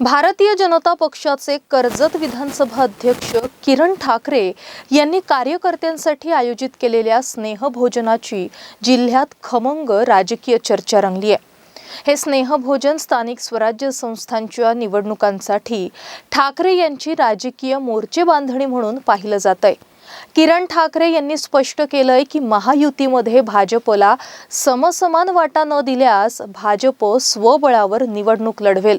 भारतीय जनता पक्षाचे कर्जत विधानसभा अध्यक्ष किरण ठाकरे यांनी कार्यकर्त्यांसाठी आयोजित केलेल्या स्नेहभोजनाची जिल्ह्यात खमंग राजकीय चर्चा रंगली आहे. हे स्नेहभोजन स्थानिक स्वराज्य संस्थांच्या निवडणुकांसाठी ठाकरे यांची राजकीय मोर्चे बांधणी म्हणून पाहिलं जात आहे किरण ठाकरे यांनी स्पष्ट केलंय की महायुतीमध्ये भाजपला समसमान वाटा न दिल्यास भाजप स्वबळावर निवडणूक लढवेल.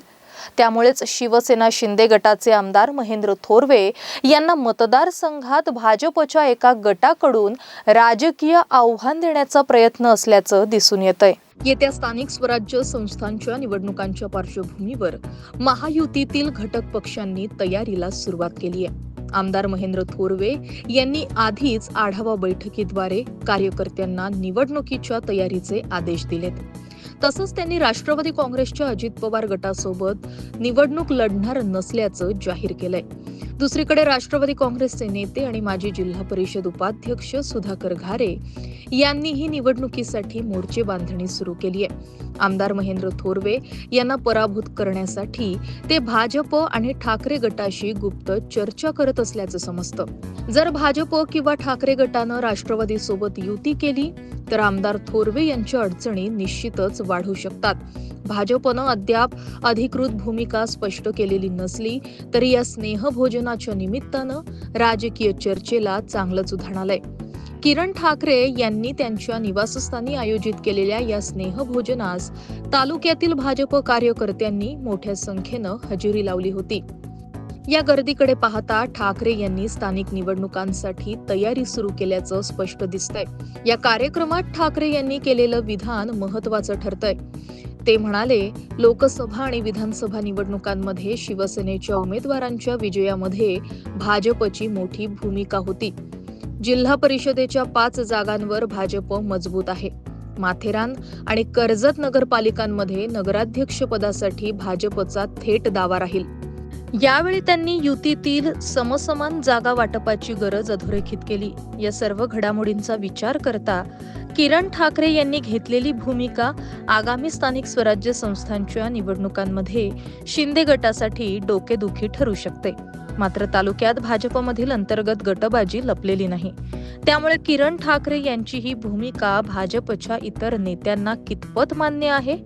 त्यामुळेच शिवसेना शिंदे गटाचे आमदार महेंद्र थोरवे यांना मतदारसंघात भाजपच्या एका गटाकडून राजकीय आव्हान देण्याचा प्रयत्न असल्याचं दिसून येत आहे येत्या स्थानिक स्वराज्य संस्थांच्या निवडणुकांच्या पार्श्वभूमीवर महायुतीतील घटक पक्षांनी तयारीला सुरुवात केली आहे. आमदार महेंद्र थोरवे यांनी आधीच आढावा बैठकीद्वारे कार्यकर्त्यांना निवडणुकीच्या तयारीचे आदेश दिलेत. तसंच त्यांनी राष्ट्रवादी काँग्रेसच्या अजित पवार गटासोबत निवडणूक लढणार नसल्याचं जाहीर केलंय. दुसरीकडे राष्ट्रवादी काँग्रेसचे नेते आणि माजी जिल्हा परिषद उपाध्यक्ष सुधाकर घारे यांनीही निवडणुकीसाठी मोर्चे बांधणी सुरू केली आहे. आमदार महेंद्र थोरवे यांना पराभूत करण्यासाठी ते भाजप आणि ठाकरे गटाशी गुप्त चर्चा करत असल्याचं समजतं. जर भाजप किंवा ठाकरे गटानं राष्ट्रवादी सोबत युती केली तर आमदार थोरवे यांच्या अडचणी निश्चितच वाढ शकतात. भाजपनं अद्याप अधिकृत भूमिका स्पष्ट केलेली नसली तरी या स्नेहभोजनाच्या निमित्तानं राजकीय चर्चेला चांगलंच उधाण आलंय. किरण ठाकरे यांनी त्यांच्या निवासस्थानी आयोजित केलेल्या या स्नेहभोजनास तालुक्यातील भाजप कार्यकर्त्यांनी मोठ्या संख्येनं हजेरी लावली होती. या गर्दीकडे पाहता ठाकरे यांनी स्थानिक निवडणुकांसाठी तयारी सुरू केल्याचं स्पष्ट दिसतंय. या कार्यक्रमात ठाकरे यांनी केलेलं विधान महत्वाचं ठरतंय. ते म्हणाले लोकसभा आणि विधानसभा निवडणुकांमध्ये शिवसेनेच्या उमेदवारांच्या विजयामध्ये भाजपची मोठी भूमिका होती. जिल्हा परिषदेच्या पाच जागांवर भाजप मजबूत आहे. माथेरान आणि कर्जत नगरपालिकांमध्ये नगराध्यक्ष पदासाठी भाजपचा थेट दावा राहील. यावेळी त्यांनी युतीतील समसमान जागा वाटपाची गरज अधोरेखित केली. या सर्व घडामोडींचा विचार करता किरण ठाकरे यांनी घेतलेली भूमिका आगामी स्थानिक स्वराज्य संस्थांच्या निवडणुकांमध्ये शिंदे गटासाठी डोकेदुखी ठरू शकते. मात्र तालुक्यात भाजपमधील अंतर्गत गटबाजी लपलेली नाही. त्यामुळे किरण ठाकरे यांची ही भूमिका भाजपच्या इतर नेत्यांना कितपत मान्य आहे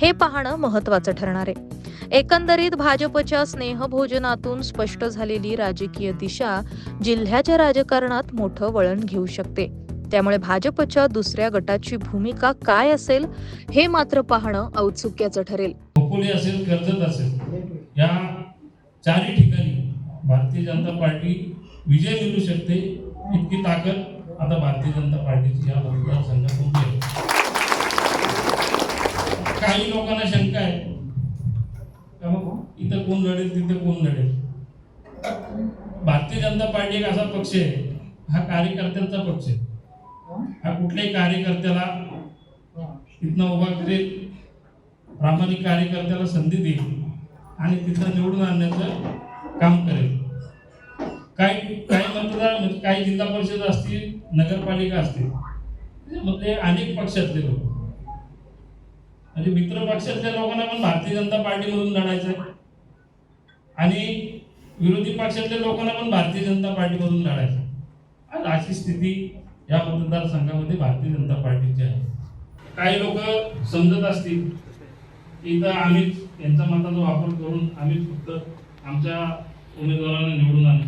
हे पाहणं महत्वाचं ठरणार आहे. एकंदरीत भाजपच्या स्नेहभोजनातून स्पष्ट झालेली राजकीय दिशा जिल्ह्याच्या राजकारणात मोठं वळण घेऊ शकते. त्यामुळे भाजपच्या दुसऱ्या गटाची भूमिका काय असेल हे मात्र पाहणं औत्सुक्याचं ठरेल. असेल कर्जत असेल या चारही ठिकाणी भारतीय जनता पार्टी विजय मिळू शकते इतकी ताकद आता भारतीय जनता पार्टीची या मतदारसंघात काही लोकांना शंका आहे इथं कोण लढेल तिथे कोण लढेल? भारतीय जनता पार्टी एक असा पक्ष आहे. हा कार्यकर्त्यांचा पक्ष आहे. हा कुठल्याही कार्यकर्त्याला तिथनं उभा करेल प्रामाणिक कार्यकर्त्याला संधी देईल आणि तिथं निवडून आणण्याचं काम करेल. काही काही मतदार म्हणजे काही जिल्हा परिषद असतील नगरपालिका असतील म्हणजे अनेक पक्षातले लोक. म्हणजे मित्र पक्षातल्या लोकांना पण भारतीय जनता पार्टीमधून लढायचं आहे. आणि विरोधी पक्षातल्या लोकांना पण भारतीय जनता पार्टीमधून लढायचं आज अशी स्थिती या मतदारसंघामध्ये भारतीय जनता पार्टीची आहे. काही लोक समजत असतील की तर आम्हीच यांचा मताचा वापर करून आम्हीच फक्त आमच्या उमेदवारांना निवडून आणू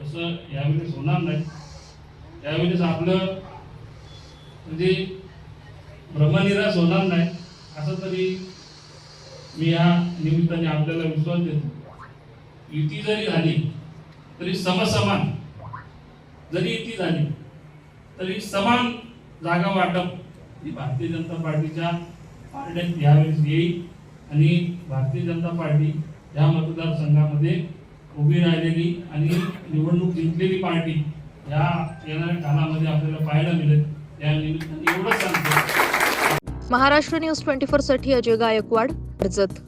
तसं यावेळेस होणार नाही. यावेळेस आपलं म्हणजे भ्रमनिराश होणार नाही असं तरी मी या निमित्ताने आपल्याला विश्वास देतो. युती जरी झाली तरी समसमान. जरी युती झाली तरी समान जागा वाटप ही भारतीय जनता पार्टीच्या पार्ट्यात यावेळेस येईल आणि भारतीय जनता पार्टी या मतदारसंघामध्ये उभी राहिलेली आणि निवडणूक जिंकलेली पार्टी या येणाऱ्या कालामध्ये आपल्याला पाहायला मिळेल. या निमित्ताने एवढंच सांगतो. महाराष्ट्र न्यूज ट्वेंटी फोरसाठी अजय गायकवाड कर्जत